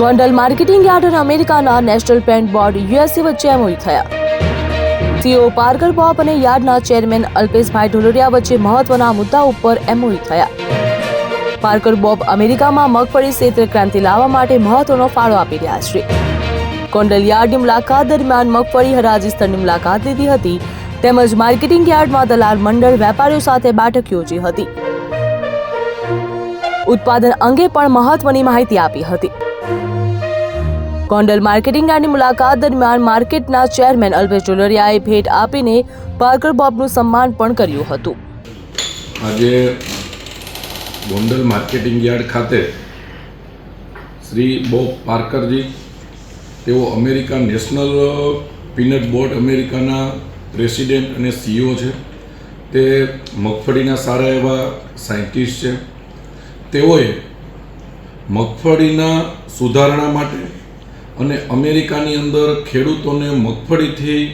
Gondal marketing yard અને અમેરિકાના national peanut board USA વચ્ચે એમઓયુ થયા. સીઓ પાર્કર બોપ અને યાર્ડના ચેરમેન અલ્પેશભાઈ ઢોલરિયા વચ્ચે મહત્વના મુદ્દા ઉપર એમઓયુ થયા. પાર્કર બોબ અમેરિકામાં મગફળી ક્ષેત્રે ક્રાંતિ લાવવા માટે મહત્વનો ફાળો આપી રહ્યા છે. ગોંડલ યાર્ડની મુલાકાત દરમિયાન મગફળી હરાજી સ્થળની મુલાકાત લીધી હતી. તેમજ માર્કેટિંગ યાર્ડમાં દલાલ મંડળ વેપારીઓ સાથે બેઠક યોજી હતી. ઉત્પાદન અંગે પણ મહત્વની માહિતી આપી હતી. ગોંડલ માર્કેટિંગ યાર્ડની મુલાકાત દરમિયાન માર્કેટના ચેરમેન અલ્પેશ ડોલરિયાએ ભેટ આપીને પાર્કર બોબનું સન્માન પણ કર્યું હતું. આજે ગોંડલ માર્કેટિંગ યાર્ડ ખાતે શ્રી બોબ પાર્કરજી, તેઓ અમેરિકા નેશનલ પીનટ બોર્ડ અમેરિકાના પ્રેસિડેન્ટ અને સીઈઓ છે. તે મગફળીના સારા એવા સાયન્ટિસ્ટ છે. તેઓએ મગફળીના સુધારણા માટે અને અમેરિકાની અંદર ખેડૂતોને મગફળીથી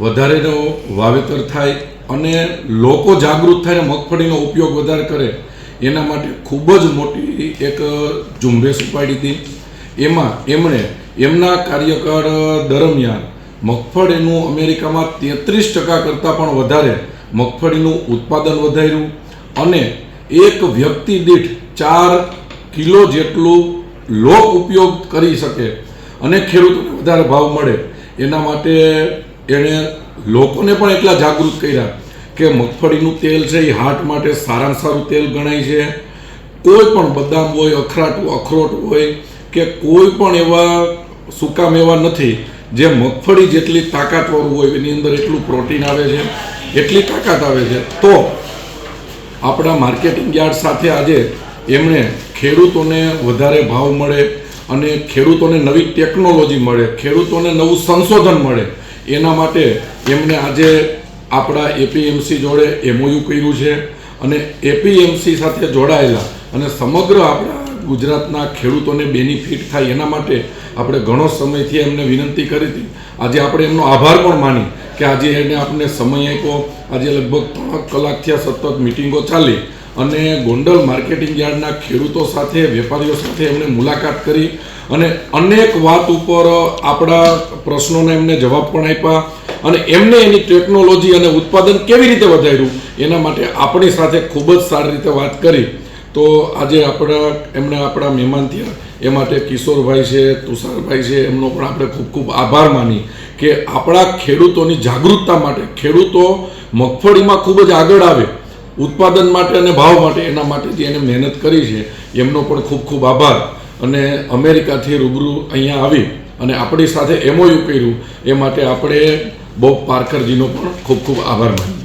વધારેનો વાવેતર થાય અને લોકો જાગૃત થાય મગફળીનો ઉપયોગ વધારે કરે, એના માટે ખૂબ જ મોટી એક ઝુંબેશ ઉપાડી હતી. એમાં એમણે એમના કાર્યકાળ દરમિયાન મગફળીનું અમેરિકામાં તેત્રીસ ટકા કરતાં પણ વધારે મગફળીનું ઉત્પાદન વધાર્યું અને એક વ્યક્તિ દીઠ ચાર કિલો જેટલું લોક ઉપયોગ કરી શકે અને ખેડૂતોને વધારે ભાવ મળે, એના માટે એણે લોકોને પણ એટલા જાગૃત કર્યા કે મગફળીનું તેલ છે એ હાર્ટ માટે સારામાં સારું તેલ ગણાય છે. કોઈ પણ બદામ હોય અખરાટ અખરોટ હોય કે કોઈ પણ એવા સૂકા મેવા નથી, જે મગફળી જેટલી તાકાતવાળું હોય, એની અંદર એટલું પ્રોટીન આવે છે, એટલી તાકાત આવે છે. તો આપણા માર્કેટિંગ યાર્ડ સાથે આજે એમણે ખેડૂતોને વધારે ભાવ મળે અને ખેડૂતોને નવી ટેકનોલોજી મળે, ખેડૂતોને નવું સંશોધન મળે. એના માટે એમને આજે આપણા એપીએમસી જોડે એમઓયુ કર્યું છે અને એપીએમસી સાથે જોડાયેલા અને સમગ્ર આપણા ગુજરાતના ખેડૂતોને બેનિફિટ થાય એના માટે આપણે ઘણો સમયથી એમને વિનંતી કરી હતી. આજે આપણે એમનો આભાર પણ માની કે આજે એને આપણે સમય આપ્યો. આજે લગભગ ત્રણ કલાક થયા સતત મિટિંગો ચાલી. અને ગોંડલ માર્કેટિંગ યાર્ડના ખેડૂતો સાથે, વેપારીઓ સાથે એમણે મુલાકાત કરી અને અનેક વાત ઉપર આપણા પ્રશ્નોને એમને જવાબ પણ આપ્યા અને એમને એની ટેકનોલોજી અને ઉત્પાદન કેવી રીતે વધાર્યું એના માટે આપણી સાથે ખૂબ જ સારી રીતે વાત કરી. તો આજે આપણા, એમણે આપણા મહેમાન થયા. એ માટે કિશોરભાઈ છે, તુષારભાઈ છે, એમનો પણ આપણે ખૂબ ખૂબ આભાર માની કે આપણા ખેડૂતોની જાગૃતતા માટે ખેડૂતો મગફળીમાં ખૂબ જ આગળ આવે. ઉત્પાદન માટે અને ભાવ માટે, એના માટે જે એને મહેનત કરી છે, એમનો પણ ખૂબ ખૂબ આભાર. અને અમેરિકાથી રૂબરૂ અહીંયા આવી અને આપણી સાથે એમઓયુ કર્યું, એ માટે આપણે બોબ પાર્કરજીનો પણ ખૂબ ખૂબ આભાર માનીએ.